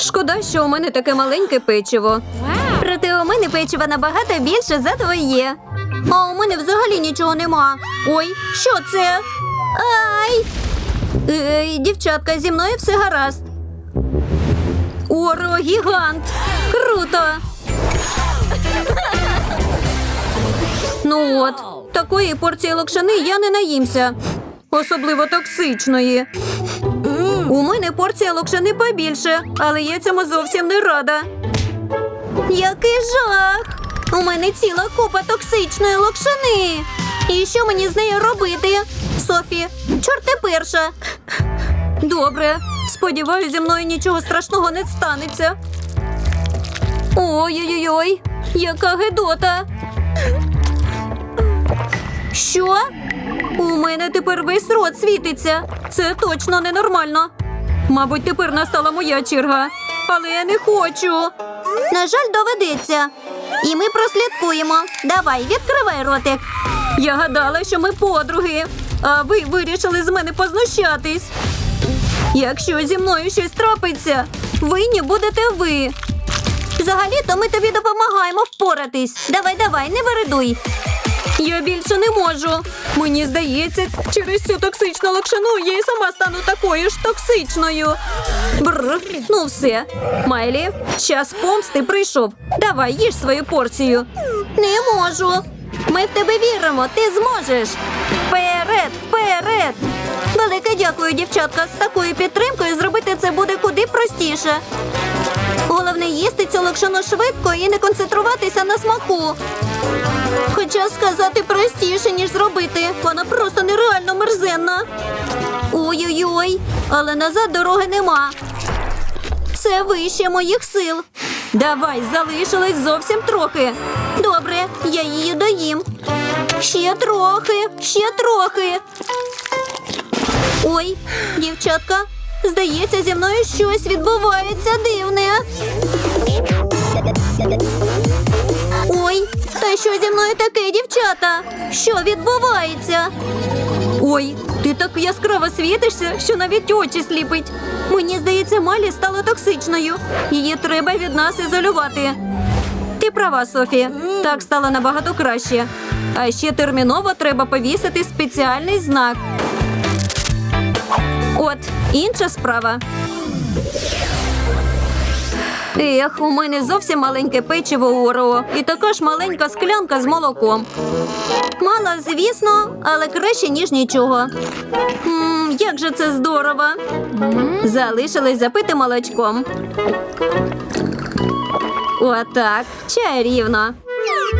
Шкода, що у мене таке маленьке печиво. Проте у мене печива набагато більше за твоє. А у мене взагалі нічого нема. Ой, що це? Ай! Ей, дівчатка, зі мною все гаразд. Оро, гігант! Круто! Ну от, такої порції локшини я не наїмся. Особливо токсичної. У мене порція локшини побільше, але я цьому зовсім не рада. Який жах! У мене ціла купа токсичної локшини. І що мені з нею робити? Софі, чорт ти перша. Добре, сподіваюся, зі мною нічого страшного не станеться. Ой-ой-ой, яка гидота. Що? У мене тепер весь рот світиться. Це точно ненормально. Мабуть, тепер настала моя черга. Але я не хочу. На жаль, доведеться. І ми прослідкуємо. Давай, відкривай ротик. Я гадала, що ми подруги, а ви вирішили з мене познущатись. Якщо зі мною щось трапиться, винні будете ви. Взагалі-то ми тобі допомагаємо впоратись. Давай, давай, не вередуй. Я більше не можу. Мені здається, через цю токсичну локшину я і сама стану такою ж токсичною. Бррр, ну все. Майлі, час помсти прийшов. Давай, їж свою порцію. Не можу. Ми в тебе віримо, ти зможеш. Вперед, вперед! Велике дякую, дівчатка. З такою підтримкою зробити це буде куди простіше. Головне їсти цю швидко і не концентруватися на смаку. Хоча сказати простіше, ніж зробити. Вона просто нереально мерзенна. Ой-ой-ой, але назад дороги нема. Це вище моїх сил. Давай, залишилось зовсім трохи. Добре, я її доїм. Ще трохи, ще трохи. Ой, дівчатка, здається, зі мною щось відбувається дивне. Мною таке, дівчата? Що відбувається? Ой, ти так яскраво світишся, що навіть очі сліпить. Мені здається, Малі стала токсичною. Її треба від нас ізолювати. Ти права, Софі. Так стало набагато краще. А ще терміново треба повісити спеціальний знак. От, інша справа. Ех, у мене зовсім маленьке печиво Орео і така ж маленька склянка з молоком. Мало, звісно, але краще, ніж нічого. М, як же це здорово. Залишилось запити молочком. Отак, чарівно.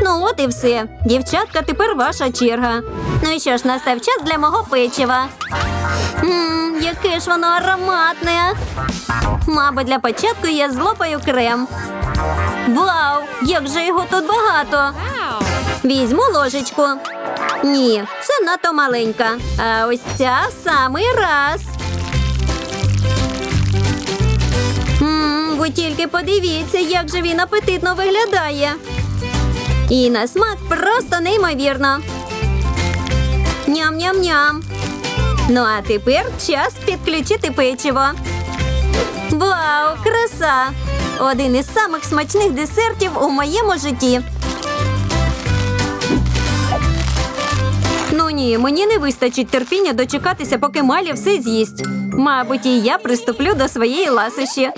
Ну, от і все. Дівчатка, тепер ваша черга. Ну і що ж, настав час для мого печива. Ммм, яке ж воно ароматне. Мабуть, для початку я злопаю крем. Вау! Як же його тут багато! Візьму ложечку. Ні, це надто маленька. А ось ця в самий раз. Ви тільки подивіться, як же він апетитно виглядає. І на смак просто неймовірно. Ням-ням-ням. Ну а тепер час підключити печиво. Вау, краса! Один із самих смачних десертів у моєму житті. Ну ні, мені не вистачить терпіння дочекатися, поки Малі все з'їсть. Мабуть, і я приступлю до своєї ласощі.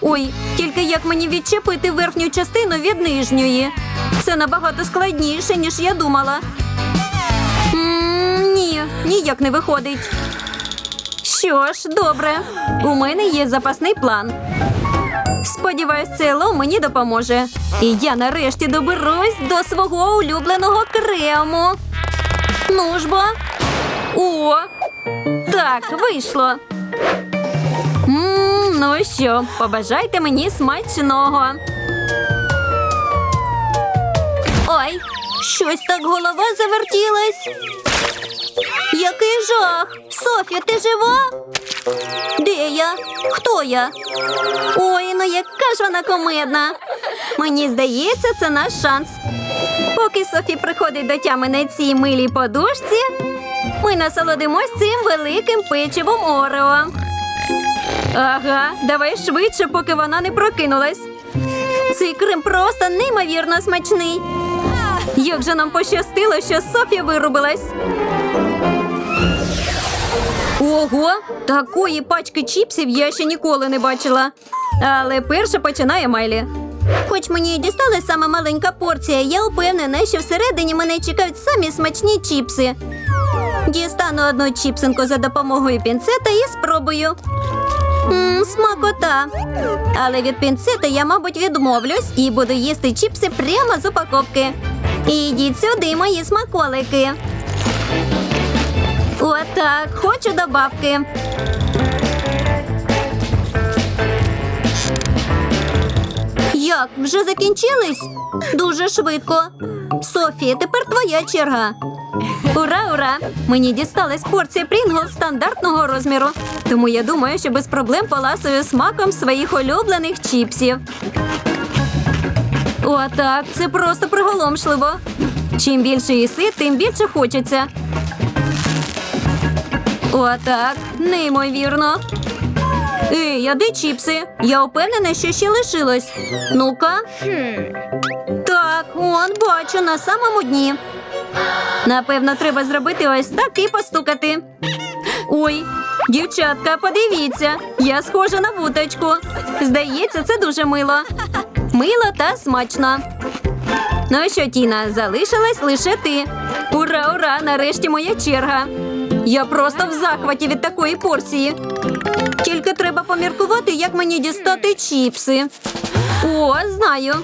Ой, тільки як мені відчепити верхню частину від нижньої. Це набагато складніше, ніж я думала. м ні, ніяк не виходить. Що ж, добре. У мене є запасний план. Сподіваюсь, цей лом мені допоможе. І я нарешті доберусь до свого улюбленого крему. Ну ж бо. О! Так, вийшло. м ну що, побажайте мені смачного. Ой, щось так голова завертілась. Який жах! Софія, ти жива? Де я? Хто я? Ой, ну яка ж вона комедна. Мені здається, це наш шанс. Поки Софі приходить до тями на цій милій подушці, ми насолодимось цим великим печивом Орео. Ага, давай швидше, поки вона не прокинулась. Цей крем просто неймовірно смачний. Як же нам пощастило, що Софія вирубилась. Ого, такої пачки чіпсів я ще ніколи не бачила. Але перше починає Майлі. Хоч мені і дісталась сама маленька порція, я упевнена, що всередині мене чекають самі смачні чіпси. Дістану одну чіпсинку за допомогою пінцета і спробую. Мм, смакота. Але від пінцета я, мабуть, відмовлюсь і буду їсти чіпси прямо з упаковки. Ідіть сюди, мої смаколики. Отак, хочу добавки. Як, вже закінчились? Дуже швидко. Софія, тепер твоя черга. Ура, ура! Мені дісталась порція Прінгл стандартного розміру. Тому я думаю, що без проблем поласую смаком своїх улюблених чіпсів. Отак, це просто приголомшливо. Чим більше їси, тим більше хочеться. Отак, неймовірно. Ей, де чіпси? Я впевнена, що ще лишилось. Ну-ка. Так, он бачу на самому дні. Напевно, треба зробити ось так і постукати. Ой, дівчатка, подивіться, я схожа на вуточку. Здається, це дуже мило. Мило та смачно. Ну що, Тіна, залишилась лише ти. Ура, ура! Нарешті моя черга. Я просто в захваті від такої порції. Тільки треба поміркувати, як мені дістати чіпси. О, знаю.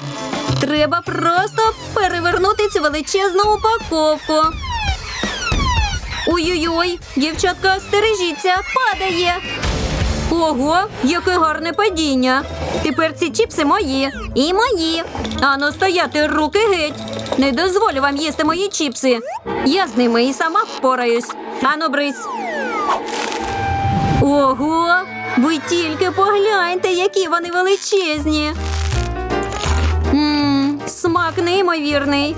Треба просто перевернути цю величезну упаковку. Ой-ой-ой, дівчатка, стережіться, падає. Ого, яке гарне падіння. Тепер ці чіпси мої і мої. Ану, стояти руки геть. Не дозволю вам їсти мої чіпси. Я з ними і сама впораюсь. Ану, брись. Ого, ви тільки погляньте, які вони величезні. Ммм, смак неймовірний.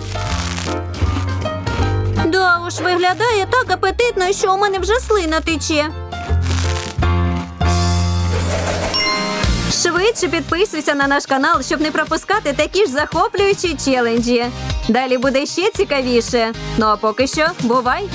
Да уж, виглядає так апетитно, що у мене вже слина тече. Швидше підписуйся на наш канал, щоб не пропускати такі ж захоплюючі челенджі. Далі буде ще цікавіше. Ну а поки що, бувай!